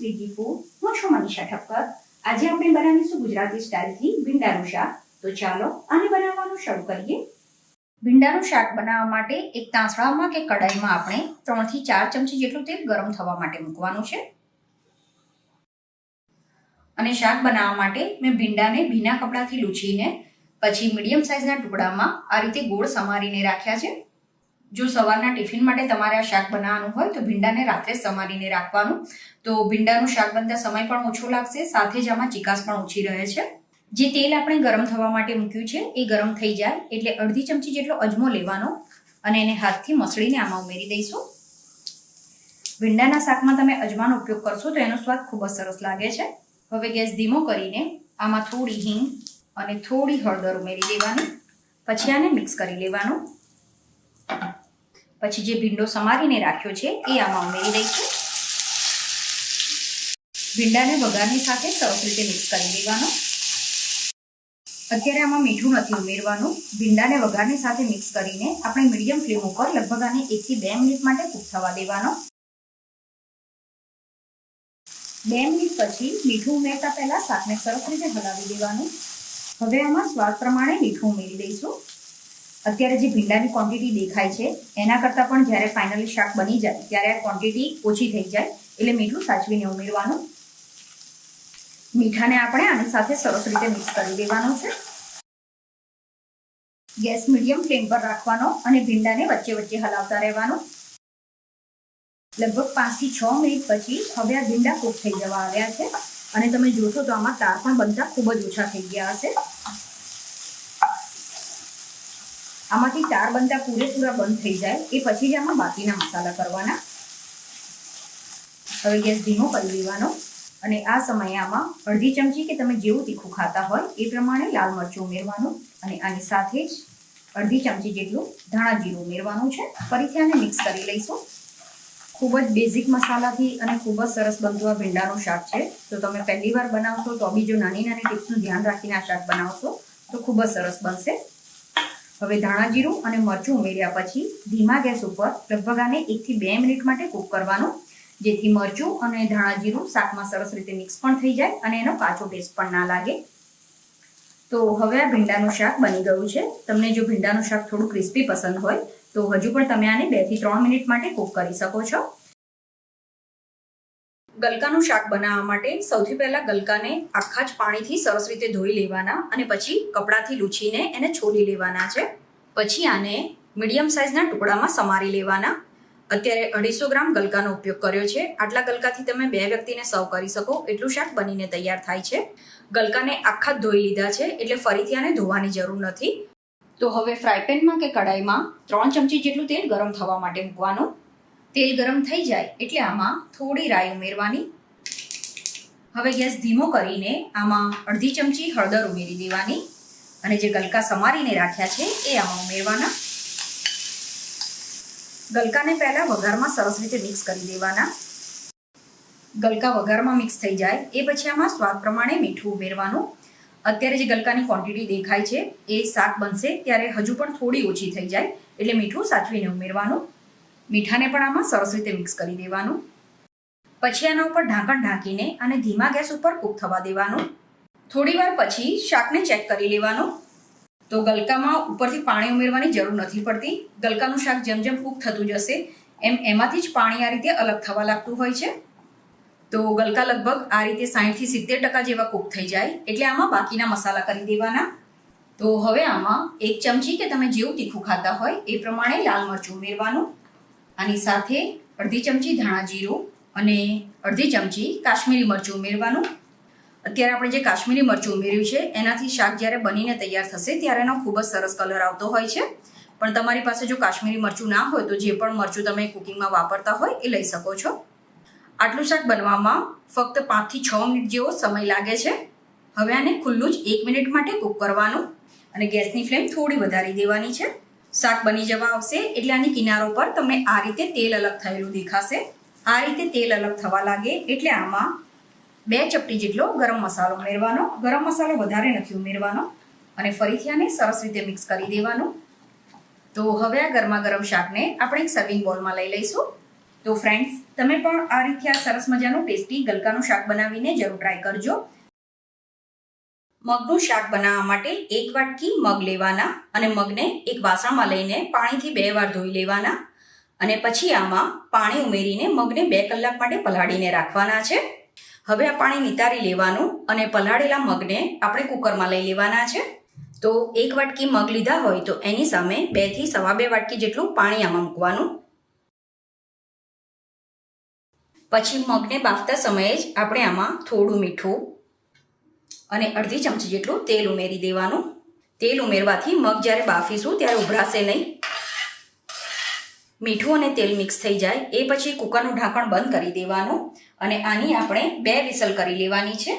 Shriji food હું છું મનીષા ઠક્કર. આજે આપણે બનાવીશું ગુજરાતી સ્ટાઇલથી ભીંડાનું શાક. તો ચાલો આને બનાવવાનું શરૂ કરીએ. ભીંડાનું શાક બનાવવા માટે એક તાંસળામાં કે કડાઈમાં આપણે ત્રણથી ચાર ચમચી જેટલું તેલ ગરમ થવા માટે મૂકવાનું છે. અને શાક બનાવવા માટે મેં ભીંડાને ભીના કપડાથી લૂછીને, પછી મીડિયમ સાઇઝના ટુકડામાં આ રીતે ગોળ સમારીને રાખ્યા છે. જો સવારના ટિફિન માટે તમારે આ શાક બનાવવાનું હોય તો ભીંડાને રાત્રે સમારીને રાખવાનું. તો ભીંડાનું શાક બનતા સમય પણ ઓછો લાગશે, સાથે જ આમાં ચિકાસ પણ ઓછી રહે છે. જે તેલ આપણે ગરમ થવા માટે મૂક્યું છે, એ ગરમ થઈ જાય એટલે અડધી ચમચી જેટલો અજમો લેવાનો અને એને હાથથી મસળીને આમાં ઉમેરી દઈશું. ભીંડાના શાકમાં તમે અજમાનો ઉપયોગ કરશો તો એનો સ્વાદ ખૂબ જ સરસ લાગે છે. હવે ગેસ ધીમો કરીને આમાં થોડી હિંગ અને થોડી હળદર ઉમેરી દેવાની. પછી આને મિક્સ કરી લેવાનું. પછી જે ભીંડો સમારીને રાખ્યો છે, એ આમાં ઉમેરી દઈશું. ભીંડાને વઘારની સાથે સરસ રીતે મિક્સ કરી દેવાનો અત્યારે આમાં મીઠું નથી ઉમેરવાનું. ભીંડાને વઘારની સાથે મિક્સ કરીને આપણે મીડિયમ ફ્લેમ ઉપર લગભગ આને એકથી બે મિનિટ માટે કૂક થવા દેવાનો. બે મિનિટ પછી મીઠું ઉમેરતા પહેલા શાકને સરસ રીતે હલાવી દેવાનું. હવે આમાં સ્વાદ પ્રમાણે મીઠું ઉમેરી દઈશું. અત્યારે જે ભીંડાની ક્વોન્ટિટી દેખાય છે, એના કરતાં પણ જ્યારે ફાઇનલી શાક બની જાય, ત્યારે આ ક્વોન્ટિટી ઓછી થઈ જાય, એટલે મીઠું સાચવીને ઉમેરવાનું. મીઠાને આપણે આની સાથે સરસ રીતે મિક્સ કરી દેવાનું છે. ગેસ મીડિયમ ફ્લેમ પર રાખવાનો અને ભીંડાને વચ્ચે વચ્ચે હલાવતા રહેવાનું. લગભગ પાંચથી છ મિનિટ પછી હવે આ ભીંડા કૂક થઈ જવા આવ્યા છે. અને તમે જોશો તો આમાં તાર પણ બનતા ખૂબ જ ઓછા થઈ ગયા હશે. આમાંથી તાર બનતા પૂરેપૂરા બંધ થઈ જાય. એ પછી જ આમાં બાકીના મસાલા કરવાના. હવે ગેસ ધીમો કરી દેવાનો અને આ સમયે આમાં અડધી ચમચી કે તમે જેવું તીખું ખાતા હોય એ પ્રમાણે લાલ મરચું ઉમેરવાનું અને આની સાથે જ અડધી ચમચી જેટલું ધાણા જીરું ઉમેરવાનું છે. ફરીથી આને મિક્સ કરી લઈશું. ખૂબ જ બેઝિક મસાલાથી અને ખૂબ જ સરસ બનતું આ ભીંડાનું શાક છે. તો તમે પહેલી વાર બનાવશો તો બી જો નાની નાની ટિપ્સનું ધ્યાન રાખીને આ શાક બનાવશો તો ખૂબ જ સરસ બનશે. હવે ધાણા જીરું અને મરચું ઉમેર્યા પછી ધીમા ગેસ ઉપર લગભગ આને એકથી બે મિનિટ માટે કૂક કરવાનું, જેથી મરચું અને ધાણા જીરું શાકમાં સરસ રીતે મિક્સ પણ થઈ જાય અને એનો કાચો ટેસ્ટ પણ ના લાગે. તો હવે આ ભીંડાનું શાક બની ગયું છે. તમને જો ભીંડાનું શાક થોડું ક્રિસ્પી પસંદ હોય, તો હજુ પણ તમે આને બેથી ત્રણ મિનિટ માટે કૂક કરી શકો છો. ગલકાનું શાક બનાવવા માટે સૌથી પહેલાં ગલકાને આખા જ પાણીથી સરસ રીતે ધોઈ લેવાના અને પછી કપડાથી લૂછીને એને છોલી લેવાના છે. પછી આને મીડિયમ સાઇઝના ટુકડામાં સમારી લેવાના. અત્યારે અઢીસો ગ્રામ ગલકાનો ઉપયોગ કર્યો છે. આટલા ગલકાથી તમે બે વ્યક્તિને સર્વ કરી શકો. એટલું શાક બનીને તૈયાર થાય છે. ગલકાને આખા ધોઈ લીધા છે, એટલે ફરીથી આને ધોવાની જરૂર નથી. તો હવે ફ્રાય પેનમાં કે કડાઈમાં ત્રણ ચમચી જેટલું તેલ ગરમ થવા માટે મૂકવાનું. તેલ ગરમ થઈ જાય એટલે આમાં થોડી રાઈ ઉમેરવાની. હવે ગેસ ધીમો કરીને આમાં અડધી ચમચી હળદર ઉમેરી દેવાની. અને જે ગલકા સમારીને રાખ્યા છે એ આમાં ઉમેરવાના. ગલકાને પહેલાં વઘારમાં સરસ રીતે મિક્સ કરી દેવાના. ગલકા વઘારમાં મિક્સ થઈ જાય એ પછી આમાં સ્વાદ પ્રમાણે મીઠું ઉમેરવાનું. અત્યારે જે ગલકાની ક્વોન્ટિટી દેખાય છે એ શાક બનશે ત્યારે હજુ પણ થોડી ઓછી થઈ જાય એટલે મીઠું સાચવીને ઉમેરવાનું. મીઠાને પણ આમાં સરસ રીતે મિક્સ કરી દેવાનું. પછી આના ઉપર ઢાંકણ ઢાંકીને અને ધીમા ગેસ ઉપર કૂક થવા દેવાનું. થોડી વાર પછી શાકને ચેક કરી લેવાનું. તો ગલકામાં ઉપરથી પાણી ઉમેરવાની જરૂર નથી પડતી. ગલકાનું શાક જેમ જેમ કૂક થતું જશે, એમ એમાંથી જ પાણી આ રીતે અલગ થવા લાગતું હોય છે. તો ગલકા લગભગ આ રીતે સાહીઠથી સિત્તેર ટકા જેવા કૂક થઈ જાય, એટલે આમાં બાકીના મસાલા કરી દેવાના. તો હવે આમાં એક ચમચી કે તમે જેવું તીખું ખાતા હોય એ પ્રમાણે લાલ મરચું ઉમેરવાનું. આની સાથે અડધી ચમચી ધાણા જીરું અને અડધી ચમચી કાશ્મીરી મરચું ઉમેરવાનું. અત્યારે આપણે જે કાશ્મીરી મરચું ઉમેર્યું છે, એનાથી શાક જ્યારે બનીને તૈયાર થશે ત્યારે એનો ખૂબ જ સરસ કલર આવતો હોય છે. પણ તમારી પાસે જો કાશ્મીરી મરચું ના હોય તો જે પણ મરચું તમે કુકિંગમાં વાપરતા હોય એ લઈ શકો છો. આટલું શાક બનવામાં ફક્ત પાંચથી છ મિનિટ જેવો સમય લાગે છે. હવે આને ખુલ્લું જ એક મિનિટ માટે કૂક કરવાનું અને ગેસની ફ્લેમ થોડી વધારી દેવાની છે. શાક બની જવા આવશે. એટલે આની કિનારો પર તમને આ રીતે તેલ અલગ થયેલું દેખાશે. આ રીતે તેલ અલગ થવા લાગે. એટલે આમાં બે ચપટી જેટલો ગરમ મસાલો ઉમેરવાનો. ગરમ મસાલો વધારે નથી ઉમેરવાનો. અને ફરીથી આને સરસ રીતે મિક્સ કરી દેવાનું. તો હવે આ ગરમા ગરમ શાકને આપણે એક સર્વિંગ બોલમાં લઈ લઈશું. તો ફ્રેન્ડ્સ તમે પણ આ રીતે આ સરસ મજાનું ટેસ્ટી ગલકાનું શાક બનાવીને જરૂર ટ્રાય કરજો. મગનું શાક બનાવવા માટે એક વાટકી મગ લેવાના અને મગને એક વાસણમાં લઈને પાણીથી બે વાર ધોઈ લેવાના અને પછી આમાં પાણી ઉમેરીને મગને બે કલાક માટે પલાળીને રાખવાના છે. હવે આ પાણી નિતારી લેવાનું અને પલાળેલા મગને આપણે કુકરમાં લઈ લેવાના છે. તો એક વાટકી મગ લીધા હોય તો એની સામે બેથી સવા બે વાટકી જેટલું પાણી આમાં મૂકવાનું. પછી મગને બાફતા સમયે જ આપણે આમાં થોડું મીઠું અને અડધી ચમચી જેટલું તેલ ઉમેરી દેવાનું. તેલ ઉમેરવાથી મગ જ્યારે બાફીશું ત્યારે ઉભરાશે નહીં. મીઠું અને તેલ મિક્સ થઈ જાય. એ પછી કુકરનું ઢાંકણ બંધ કરી દેવાનું અને આની આપણે બે વિસલ કરી લેવાની છે.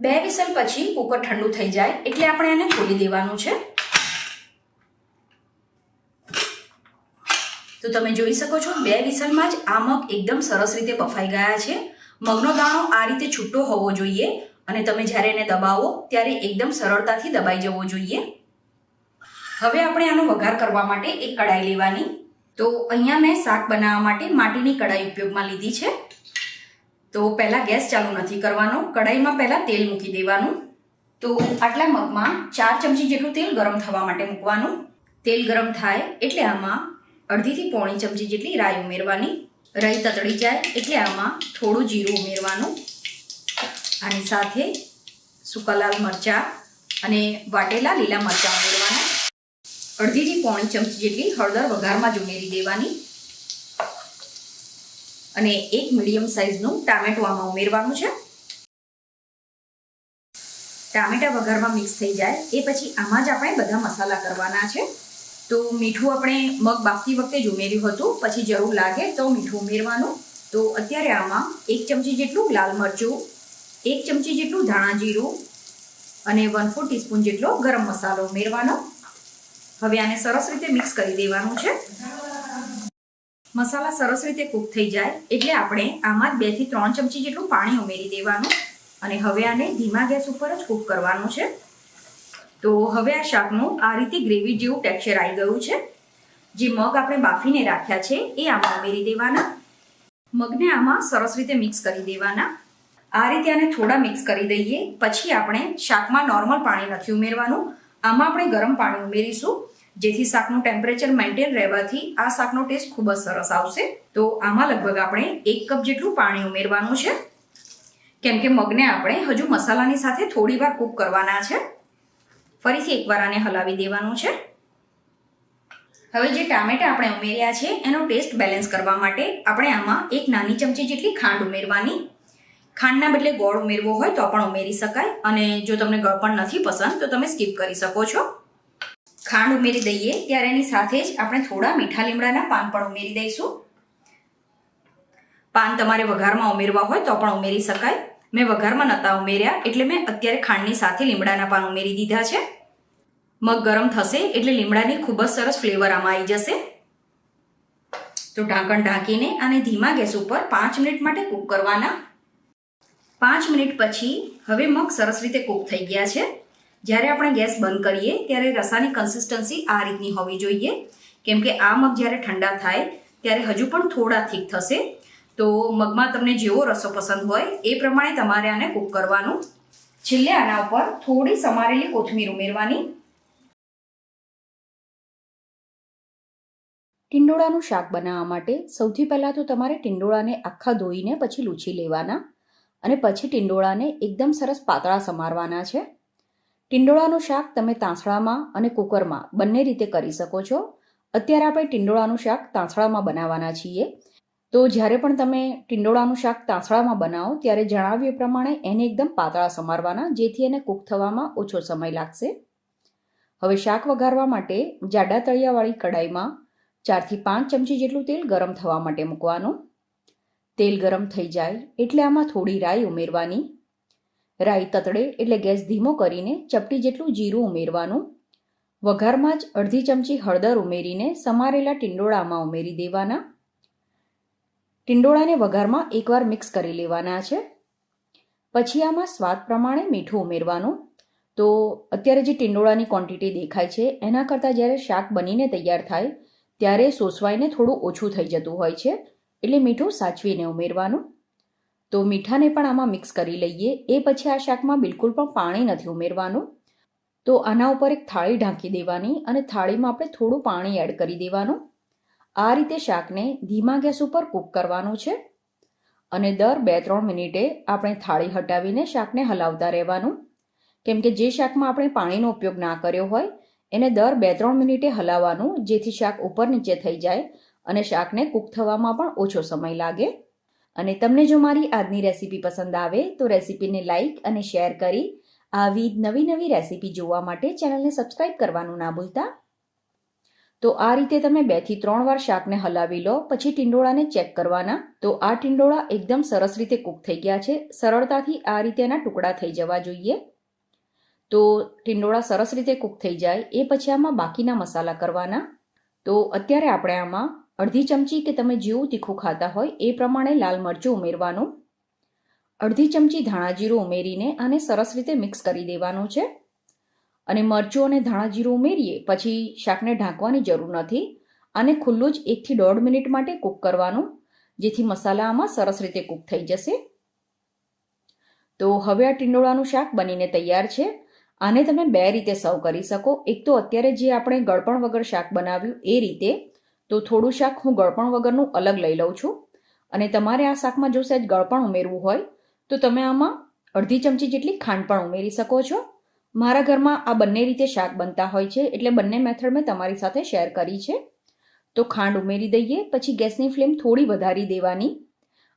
બે વિસલ પછી કુકર ઠંડુ થઈ જાય એટલે આપણે એને ખોલી દેવાનું છે. તો તમે જોઈ શકો છો બે વિસલમાં જ આ મગ એકદમ સરસ રીતે બફાઈ ગયા છે. મગનો દાણો આ રીતે છૂટો હોવો જોઈએ. અને તમે જ્યારે એને દબાવો, ત્યારે એકદમ સરળતાથી દબાઈ જવો જોઈએ. હવે આપણે આનો વઘાર કરવા માટે એક કડાઈ લેવાની. તો અહીંયા મેં શાક બનાવવા માટે માટીની કડાઈ ઉપયોગમાં લીધી છે. તો પહેલાં ગેસ ચાલુ નથી કરવાનો. કડાઈમાં પહેલાં તેલ મૂકી દેવાનું. તો આટલા મગમાં ચાર ચમચી જેટલું તેલ ગરમ થવા માટે મૂકવાનું. તેલ ગરમ થાય એટલે આમાં અડધીથી પોણી ચમચી જેટલી રાઈ ઉમેરવાની. રાઈ તતડી જાય એટલે આમાં થોડું જીરું ઉમેરવાનું. આની સાથે સૂકા લાલ મરચાં અને વાટેલા લીલા મરચાં ઉમેરવાના. અડધીથી પોણી ચમચી જેટલી હળદર વઘારમાં જ ઉમેરી દેવાની. અને એક મીડિયમ સાઇઝનું ટામેટું આમાં ઉમેરવાનું છે. ટામેટા વઘારમાં મિક્સ થઈ જાય, એ પછી આમાં જ આપણે બધા મસાલા કરવાના છે. તો મીઠું આપણે મગ બાફતી વખતે જ ઉમેર્યું હતું, પછી જરૂર લાગે તો મીઠું ઉમેરવાનું. તો અત્યારે આમાં એક ચમચી જેટલું લાલ મરચું એક ચમચી જેટલું ધાણા જીરું અને વન ફોર ટીસ્પૂન જેટલો ગરમ મસાલો ઉમેરવાનો. હવે આને સરસ રીતે મિક્સ કરી દેવાનું છે. મસાલા સરસ રીતે કૂક થઈ જાય એટલે આપણે આમાં જ બેથી ત્રણ ચમચી જેટલું પાણી ઉમેરી દેવાનું અને હવે આને ધીમા ગેસ ઉપર જ કૂક કરવાનું છે. તો હવે આ શાકનું આ રીતે ગ્રેવી જેવું ટેક્સચર આવી ગયું છે. જે મગ આપણે બાફીને રાખ્યા છે એ આમાં ઉમેરી દેવાના. મગને આમાં સરસ રીતે મિક્સ કરી દેવાના. આ રીતે આને થોડા મિક્સ કરી દઈએ. પછી આપણે શાકમાં નોર્મલ પાણી નથી ઉમેરવાનું. આમાં આપણે ગરમ પાણી ઉમેરીશું, જેથી શાકનું ટેમ્પરેચર મેન્ટેન રહેવાથી આ શાકનો ટેસ્ટ ખૂબ જ સરસ આવશે. તો આમાં લગભગ આપણે એક કપ જેટલું પાણી ઉમેરવાનું છે. કેમ કે મગને આપણે હજુ મસાલાની સાથે થોડી વાર કૂક કરવાના છે. ફરીથી એકવાર આને હલાવી દેવાનું છે. હવે જે ટામેટા આપણે ઉમેર્યા છે, એનો ટેસ્ટ બેલેન્સ કરવા માટે આપણે આમાં એક નાની ચમચી જેટલી ખાંડ ઉમેરવાની. ખાંડના બદલે ગોળ ઉમેરવો હોય તો પણ ઉમેરી શકાય. અને જો તમને ગળ પણ નથી પસંદ, તો તમે સ્કીપ કરી શકો છો. ખાંડ ઉમેરી દઈએ, ત્યારે એની સાથે જ આપણે થોડા મીઠા લીમડાના પાન પણ ઉમેરી દઈશું. પાન તમારે વઘારમાં ઉમેરવા હોય તો પણ ઉમેરી શકાય. મેં વઘારમાં નહોતા ઉમેર્યા, એટલે મેં અત્યારે ખાંડની સાથે લીમડાના પાન ઉમેરી દીધા છે. મગ ગરમ થશે, એટલે લીમડાની ખૂબ જ સરસ ફ્લેવર આમાં આવી જશે. તો ઢાંકણ ઢાંકીને અને ધીમા ગેસ ઉપર પાંચ મિનિટ માટે કૂક કરવાના. પાંચ મિનિટ પછી હવે મગ સરસ રીતે કૂક થઈ ગયા છે. જ્યારે આપણે ગેસ બંધ કરીએ ત્યારે રસાની કન્સિસ્ટન્સી આ રીતની હોવી જોઈએ. કેમ કે આ મગ જ્યારે ઠંડા થાય ત્યારે હજુ પણ થોડા થીક થશે. તો મગમાં તમને જેવો રસો પસંદ હોય એ પ્રમાણે તમારે આને કૂક કરવાનું. છેલ્લે આના ઉપર થોડી સમારેલી કોથમીર ઉમેરવાની. ટિંડોળાનું શાક બનાવવા માટે સૌથી પહેલાં તો તમારે ટિંડોળાને આખા ધોઈને પછી લૂછી લેવાના. અને પછી ટિંડોળાને એકદમ સરસ પાતળા સમારવાના છે. ટિંડોળાનું શાક તમે તાંસળામાં અને કુકરમાં બંને રીતે કરી શકો છો. અત્યારે આપણે ટિંડોળાનું શાક તાંસળામાં બનાવવાના છીએ. તો જ્યારે પણ તમે ટિંડોળાનું શાક તાંસળામાં બનાવો, ત્યારે જણાવ્યું પ્રમાણે એને એકદમ પાતળા સમારવાના, જેથી એને કૂક થવામાં ઓછો સમય લાગશે. હવે શાક વઘારવા માટે જાડા તળિયાવાળી કડાઈમાં ચારથી પાંચ ચમચી જેટલું તેલ ગરમ થવા માટે મૂકવાનું. તેલ ગરમ થઈ જાય એટલે આમાં થોડી રાઈ ઉમેરવાની. રાઈ તતડે એટલે ગેસ ધીમો કરીને ચપટી જેટલું જીરું ઉમેરવાનું. વઘારમાં જ અડધી ચમચી હળદર ઉમેરીને સમારેલા ટિંડોળામાં ઉમેરી દેવાના. ટિંડોળાને વઘારમાં એકવાર મિક્સ કરી લેવાના છે. પછી આમાં સ્વાદ પ્રમાણે મીઠું ઉમેરવાનું. તો અત્યારે જે ટિંડોળાની ક્વોન્ટિટી દેખાય છે, એના કરતાં જ્યારે શાક બનીને તૈયાર થાય, ત્યારે સોસવાઈને થોડું ઓછું થઈ જતું હોય છે. એટલે મીઠું સાચવીને ઉમેરવાનું. તો મીઠાને પણ આમાં મિક્સ કરી લઈએ. એ પછી આ શાકમાં બિલકુલ પણ પાણી નથી ઉમેરવાનું. તો આના ઉપર એક થાળી ઢાંકી દેવાની અને થાળીમાં આપણે થોડું પાણી એડ કરી દેવાનું. આ રીતે શાકને ધીમા ગેસ ઉપર કૂક કરવાનું છે. અને દર બે ત્રણ મિનિટે આપણે થાળી હટાવીને શાકને હલાવતા રહેવાનું. કેમ કે જે શાકમાં આપણે પાણીનો ઉપયોગ ના કર્યો હોય, એને દર બે ત્રણ મિનિટે હલાવવાનું, જેથી શાક ઉપર નીચે થઈ જાય અને શાકને કૂક થવામાં પણ ઓછો સમય લાગે. અને તમને જો મારી આજની રેસીપી પસંદ આવે, તો રેસીપીને લાઇક અને શેર કરી આવી નવી નવી રેસીપી જોવા માટે ચેનલને સબસ્ક્રાઇબ કરવાનું ના ભૂલતા. તો આ રીતે તમે બેથી ત્રણ વાર શાકને હલાવી લો, પછી ટીંડોળાને ચેક કરવાના. તો આ ટીંડોળા એકદમ સરસ રીતે કૂક થઈ ગયા છે. સરળતાથી આ રીતે એના ટુકડા થઈ જવા જોઈએ. તો ટીંડોળા સરસ રીતે કૂક થઈ જાય, એ પછી આમાં બાકીના મસાલા કરવાના. તો અત્યારે આપણે આમાં અડધી ચમચી કે તમે જેવું તીખું ખાતા હોય એ પ્રમાણે લાલ મરચું ઉમેરવાનું, અડધી ચમચી ધાણા જીરું ઉમેરીને આને સરસ રીતે મિક્સ કરી દેવાનું છે. અને મરચું અને ધાણા જીરું ઉમેરીએ પછી શાકને ઢાંકવાની જરૂર નથી. આને ખુલ્લું જ એકથી દોઢ મિનિટ માટે કૂક કરવાનું, જેથી મસાલા આમાં સરસ રીતે કૂક થઈ જશે. તો હવે આ ટીંડોળાનું શાક બનીને તૈયાર છે. આને તમે બે રીતે સર્વ કરી શકો. એક તો અત્યારે જે આપણે ગળપણ વગર શાક બનાવ્યું એ રીતે તો થોડું શાક હું ગળપણ વગરનું અલગ લઈ લઉં છું. અને તમારે આ શાકમાં જો સહેજ ગળપણ ઉમેરવું હોય, તો તમે આમાં અડધી ચમચી જેટલી ખાંડ પણ ઉમેરી શકો છો. મારા ઘરમાં આ બંને રીતે શાક બનતા હોય છે, એટલે બંને મેથડ મેં તમારી સાથે શેર કરી છે. તો ખાંડ ઉમેરી દઈએ, પછી ગેસની ફ્લેમ થોડી વધારી દેવાની.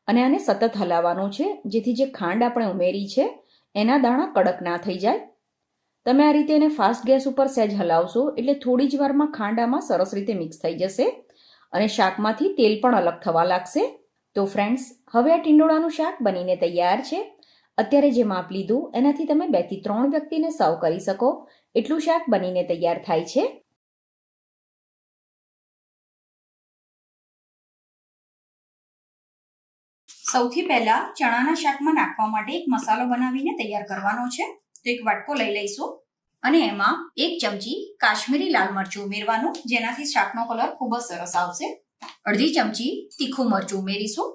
અને આને સતત હલાવવાનું છે, જેથી જે ખાંડ આપણે ઉમેરી છે, એના દાણા કડક ના થઈ જાય. તમે આ રીતે એને ફાસ્ટ ગેસ ઉપર સહેજ હલાવશો એટલે થોડી જ વારમાં ખાંડામાં સરસ રીતે મિક્સ થઈ જશે અને શાકમાંથી તેલ પણ અલગ થવા લાગશે. તો ફ્રેન્ડ્સ હવે આ ટીંડોળાનું શાક બનીને તૈયાર છે. અત્યારે જે માપ લીધું, એનાથી તમે બેથી ત્રણ વ્યક્તિને સર્વ કરી શકો. એટલું શાક બનીને તૈયાર થાય છે. સૌથી પહેલા ચણાના શાકમાં નાખવા માટે એક મસાલો બનાવીને તૈયાર કરવાનો છે. તો એક વાટકો લઈ લઈશું. અને એમાં એક ચમચી કાશ્મીરી લાલ મરચું ઉમેરવાનું, જેનાથી શાકનો કલર ખૂબ જ સરસ આવશે. અડધી ચમચી તીખું મરચું ઉમેરીશું.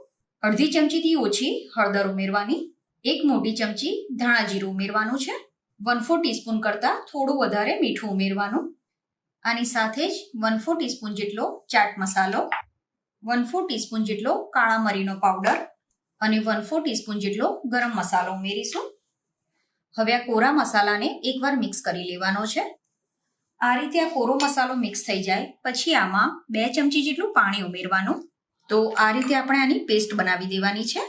અડધી ચમચીથી ઓછી હળદર ઉમેરવાની. એક મોટી ચમચી ધાણા જીરું ઉમેરવાનું છે. વન ફોર ટીસ્પૂન કરતાં થોડું વધારે મીઠું ઉમેરવાનું. આની સાથે જ વન ફોર ટીસ્પૂન જેટલો ચાટ મસાલો, વન ફોર ટીસ્પૂન જેટલો કાળા મરીનો પાવડર અને વન ફોર ટીસ્પૂન જેટલો ગરમ મસાલો ઉમેરીશું. હવે આ કોરા મસાલાને એકવાર મિક્સ કરી લેવાનો છે. આ રીતે આ કોરો મસાલો મિક્સ થઈ જાય, પછી આમાં બે ચમચી જેટલું પાણી ઉમેરવાનું. તો આ રીતે આપણે આની પેસ્ટ બનાવી દેવાની છે.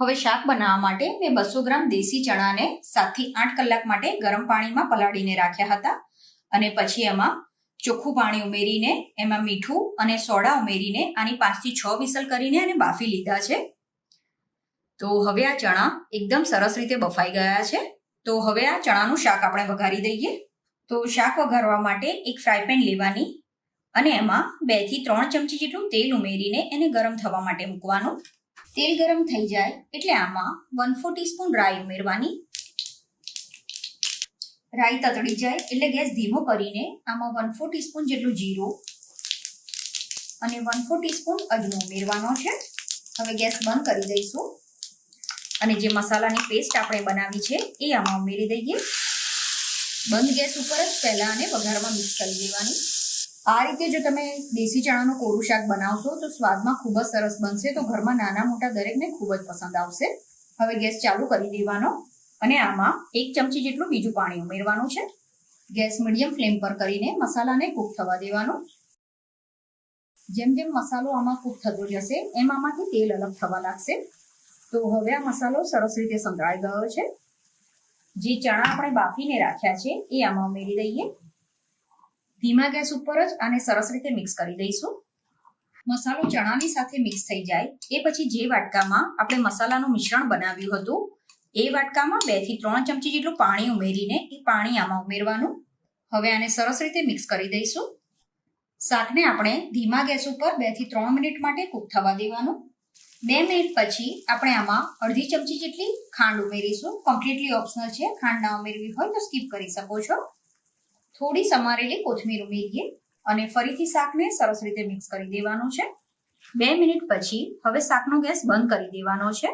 હવે શાક બનાવવા માટે મેં બસો ગ્રામ દેશી ચણાને સાતથી આઠ કલાક માટે ગરમ પાણીમાં પલાળીને રાખ્યા હતા. અને પછી એમાં ચોખ્ખું પાણી ઉમેરીને, એમાં મીઠું અને સોડા ઉમેરીને, આની પાંચથી છ વિસલ કરીને અને બાફી લીધા છે. તો હવે આ ચણા એકદમ સરસ રીતે બફાઈ ગયા છે. તો હવે આ ચણાનું શાક આપણે વઘારી દઈએ. તો શાક વઘારવા માટે એક ફ્રાય પેન લેવાની અને એમાં બેથી ત્રણ ચમચી જેટલું તેલ ઉમેરીને એને ગરમ થવા માટે મૂકવાનું. તેલ ગરમ થઈ જાય એટલે આમાં વન ફોર ટીસ્પૂન રાઈ ઉમેરવાની. રાઈ તતડી જાય એટલે ગેસ ધીમો કરીને આમાં વન ફોર ટીસ્પૂન જેટલું જીરું અને વન ફોર ટીસ્પૂન અજમો ઉમેરવાનો છે. હવે ગેસ બંધ કરી દઈશું. અને જે મસાલાની પેસ્ટ આપણે બનાવી છે, એ આમાં ઉમેરી દઈએ. બંધ ગેસ ઉપર જ પહેલાં આને વઘારમાં મિક્સ કરી દેવાની. આ રીતે જો તમે દેશી ચણાનું કોરું શાક બનાવશો, તો સ્વાદમાં ખૂબ જ સરસ બનશે. તો ઘરમાં નાના મોટા દરેકને ખૂબ જ પસંદ આવશે. હવે ગેસ ચાલુ કરી દેવાનો અને આમાં એક ચમચી જેટલું બીજું પાણી ઉમેરવાનું છે. ગેસ મીડિયમ ફ્લેમ પર કરીને મસાલાને કૂક થવા દેવાનો. જેમ જેમ મસાલો આમાં કૂક થતો જશે, એમ આમાંથી તેલ અલગ થવા લાગશે. તો હવે આ મસાલો સરસ રીતે સંકળાઈ ગયો છે. જે ચણા આપણે બાફીને રાખ્યા છે, એ આમાં ઉમેરી દઈએ. ધીમા ગેસ ઉપર જ આને સરસ રીતે મિક્સ કરી દઈશું. મસાલો ચણાની સાથે મિક્સ થઈ જાય. એ પછી જે વાટકામાં આપણે મસાલાનું મિશ્રણ બનાવ્યું હતું, એ વાટકામાં બેથી ત્રણ ચમચી જેટલું પાણી ઉમેરીને એ પાણી આમાં ઉમેરવાનું. હવે આને સરસ રીતે મિક્સ કરી દઈશું. શાકને આપણે ધીમા ગેસ ઉપર બેથી ત્રણ મિનિટ માટે કૂક થવા દેવાનું. બે મિનિટ પછી આપણે આમાં અડધી ચમચી જેટલી ખાંડ ઉમેરીશું. કમ્પ્લીટલી ઓપ્શનલ છે. ખાંડ ના ઉમેરવી હોય તો સ્કીપ કરી શકો છો. થોડી સમારેલી કોથમીર ઉમેરીએ અને ફરીથી શાકને સરસ રીતે મિક્સ કરી દેવાનું છે. બે મિનિટ પછી હવે શાકનો ગેસ બંધ કરી દેવાનો છે.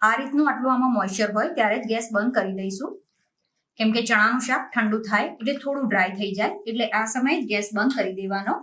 આ રીતનું આટલું આમાં મોઇશ્ચર હોય ત્યારે જ ગેસ બંધ કરી દઈશું. કેમ કે ચણાનું શાક ઠંડુ થાય એટલે થોડું ડ્રાય થઈ જાય એટલે આ સમયે ગેસ બંધ કરી દેવાનો.